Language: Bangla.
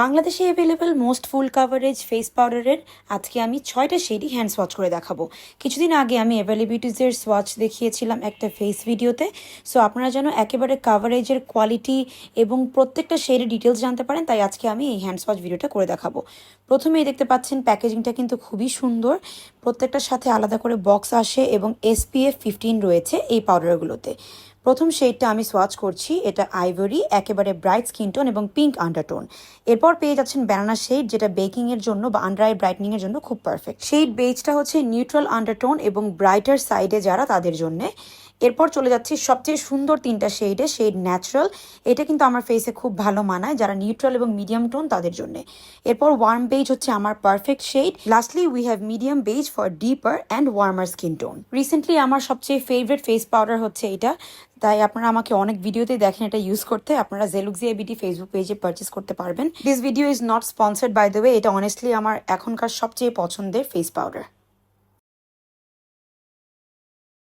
বাংলাদেশে available most full coverage face পাউডারের আজকে আমি ছয়টা শেডই হ্যান্ড সোয়াচ করে দেখাবো। কিছুদিন আগে আমি অ্যাভেলেবিলিটিজের সোয়াচ দেখিয়েছিলাম একটা ফেস ভিডিওতে সো আপনারা যেন একেবারে কাভারেজের কোয়ালিটি এবং প্রত্যেকটা শেডের ডিটেলস জানতে পারেন, তাই আজকে আমি এই হ্যান্ড সোয়াচ ভিডিওটা করে দেখাবো। প্রথমেই দেখতে পাচ্ছেন প্যাকেজিংটা কিন্তু খুবই সুন্দর। প্রত্যেকটার সাথে আলাদা করে বক্স আসে এবং এসপিএফ ফিফটিন রয়েছে এই পাউডারগুলোতে প্রথম শেডটা আমি সোয়াচ করছি, এটা আইভরি একেবারে ব্রাইট স্কিন টোন এবং পিঙ্ক আন্ডারটোন এরপর পেয়ে যাচ্ছেন ব্যানানা শেড যেটা বেকিং এর জন্য বা আন্ডার আই ব্রাইটনিং এর জন্য খুব পারফেক্ট শেড বেজটা হচ্ছে নিউট্রাল আন্ডারটোন এবং ব্রাইটার সাইডে যারা তাদের জন্য। এরপর চলে যাচ্ছি সবচেয়ে সুন্দর তিনটা শেডে শেড ন্যাচারাল এটা কিন্তু আমার ফেসে খুব ভালো মানায় যারা নিউট্রাল এবং মিডিয়াম টোন তাদের জন্য। এরপর ওয়ার্ম বেজ হচ্ছে আমার perfect shade lastly we have medium beige for deeper and warmer skin tone recently আমার সবচেয়ে ফেভারিট ফেস পাউডার হচ্ছে এটা। তাই আপনারা আমাকে অনেক ভিডিওতে দেখেন এটা ইউজ করতে। আপনারা জেলুক্সিয়া বিডি ফেসবুক পেজে পারচেস করতে পারবেন। This video is not sponsored by the way এটা অনেস্টলি আমার এখনকার সবচেয়ে পছন্দের ফেস পাউডার